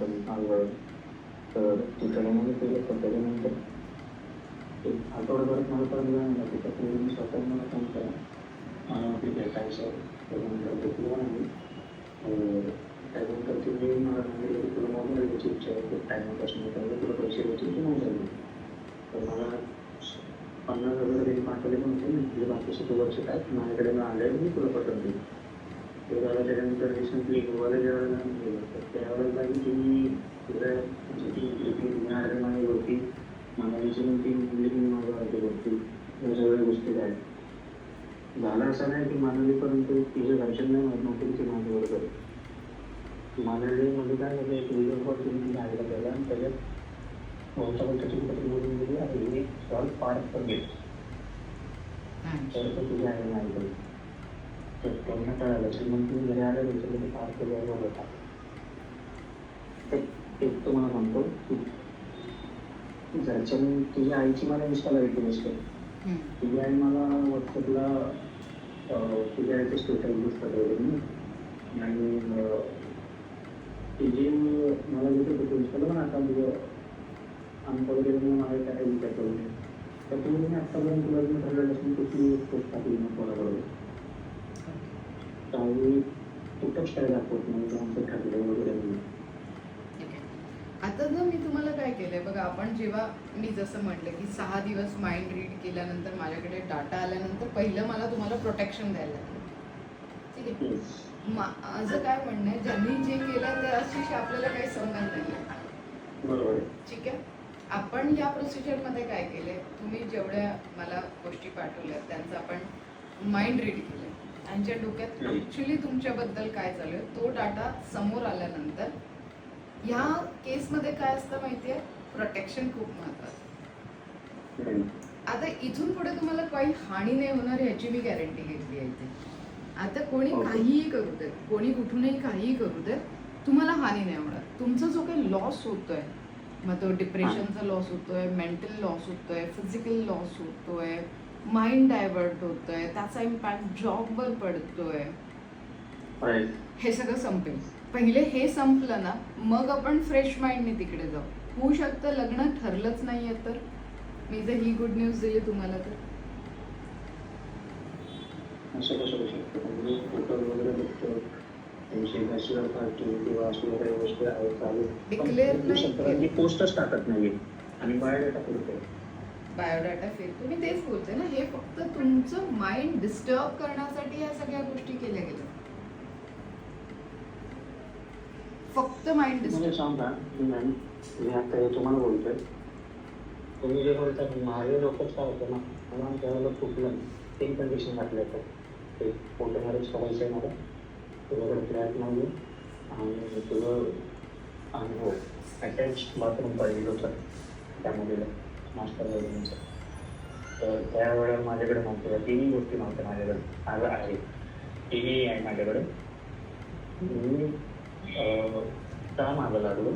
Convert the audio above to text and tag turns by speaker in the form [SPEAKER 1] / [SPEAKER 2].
[SPEAKER 1] होतं मागवळ तर तिकडे मग केलं तर त्याच्यानंतर एक आठवड्याभरात मला परत वेळ मिळाला तिथं पुढे मी स्वतः मला फोन करा मला ते भेटायचं त्याच्यानंतर भेटलो नाही अं, त्यानंतर तुम्ही मला सांगितलं तुला मोबाईल घ्यायची इच्छा आहे खूप टायमापासून त्यामुळे तुला पैसे द्यायचे की नाही झाले? तर मला पन्नास हजार त्यांनी पाठवले पण होते तुझे बाकीचे तू वर्ष काय? माझ्याकडे मी आले मी तुला पटवून त्याच्यानंतर रिसेंटली गोवाला ज्यावेळेला आम्ही गेलो तर त्यावेळेला की तुम्ही तिकडे म्हणजे मिळाली माझी होती पण ती मुली माझ्या होती या सगळ्या गोष्टी आहेत झालं असं नाही की मनालीपर्यंत तिचे घरच्यां नाही माहीत नव्हती ती माझी बरोबर आहे. मनालीमध्ये काय झालं एक व्हिडिओ कॉल तुम्ही गाडीला गेला आणि त्याच्यात त्याची कुठे बोलून गेली आणि मी सॉल पार पण गेलो. तर तुझ्या आईने ऐकलं तर त्यांना कळालं की मग तुम्ही घरी आले त्याच्यामध्ये पार केल्यावर होता एक एक तुम्हाला सांगतो की घरच्यांनी तुझ्या आईची मला इंस्टाला रिक्वेस्ट केली तुझी आई मला व्हॉट्सअपला तुझ्या आईचे स्टेटस यूज करत मी आणि तिची मला जिथे रिक्वेस्ट केलं पण आता तुझं आमच्या वगैरे मला काय विचार करू तर तुम्ही आत्तापर्यंत लग्न ठरलेलं असून कुठली पोस्ट टाकली ना कोणाबरोबर? काही कुठंच काय दाखवत नाही आमचं ठरलं वगैरे.
[SPEAKER 2] आता जर मी तुम्हाला काय केलंय बघा आपण जेव्हा मी जसं म्हटलं की सहा दिवस माइंड रीड केल्यानंतर माझ्याकडे डाटा आल्यानंतर पहिलं मला तुम्हाला प्रोटेक्शन द्यायला लागलं ठीक आहे? माझं काय म्हणणं आहे ज्यांनी जे केलं त्याशी आपल्याला काही संबंध नाही ठीक आहे? आपण या प्रोसिजरमध्ये काय केले तुम्ही जेवढ्या मला गोष्टी पाठवल्या त्यांचं आपण माइंड रीड केलं त्यांच्या डोक्यात. ॲक्च्युली तुमच्याबद्दल काय चालू आहे तो डाटा समोर आल्यानंतर ह्या केसमध्ये काय असतं माहिती आहे प्रोटेक्शन खूप महत्वाचं. आता इथून पुढे तुम्हाला काही हानी नाही होणार ह्याची मी गॅरंटी घेतली आहे इथे आता कोणी. काहीही करू देत कोणी कुठूनही काहीही करू देत तुम्हाला हानी नाही होणार तुमचा जो काही लॉस होतोय मग तो डिप्रेशनचा लॉस होतोय मेंटल लॉस होतोय फिजिकल लॉस होतोय माइंड डायव्हर्ट होतोय त्याचा इम्पॅक्ट जॉबवर पडतोय. हे सगळं संपेल. पहिले हे संपलं ना मग आपण फ्रेश माइंडने तिकडे जाऊ. होऊ शकतं लग्न ठरलंच नाहीये तर. मी जर ही गुड न्यूज दिली तुम्हाला तर.
[SPEAKER 1] शकतं? म्हणजे
[SPEAKER 2] नाही
[SPEAKER 1] पोस्टच टाकत नाही आणि बायोडेटा
[SPEAKER 2] बायोडाटा फिरतो मी तेच बोलते ना हे फक्त तुमचं माइंड डिस्टर्ब करण्यासाठी या सगळ्या गोष्टी केल्या गेल्या. फक्त माइंड डिस्टर्ब
[SPEAKER 1] सांगा मॅम मी आता हे तुम्हाला बोलतोय. तुम्ही जे बोलता माझे लोकच काय होतं ना मला आमच्या वेळेला चुकलं तीन कंडिशन घातल्या होत्या एक फोटो मॅरेज करायचं आहे मला. तुझ्याकडे फ्लॅट नाही आणि तुझं आणि हो अटॅच बाथरूम पाहिजे होतं. त्यामध्ये मास्टर बेडरूमचं तर त्यावेळेला माझ्याकडे नव्हतं तिन्ही गोष्टी नव्हत्या माझ्याकडे आज आहे टी व्ही आहे माझ्याकडे. मी अं, का मागं लागलो.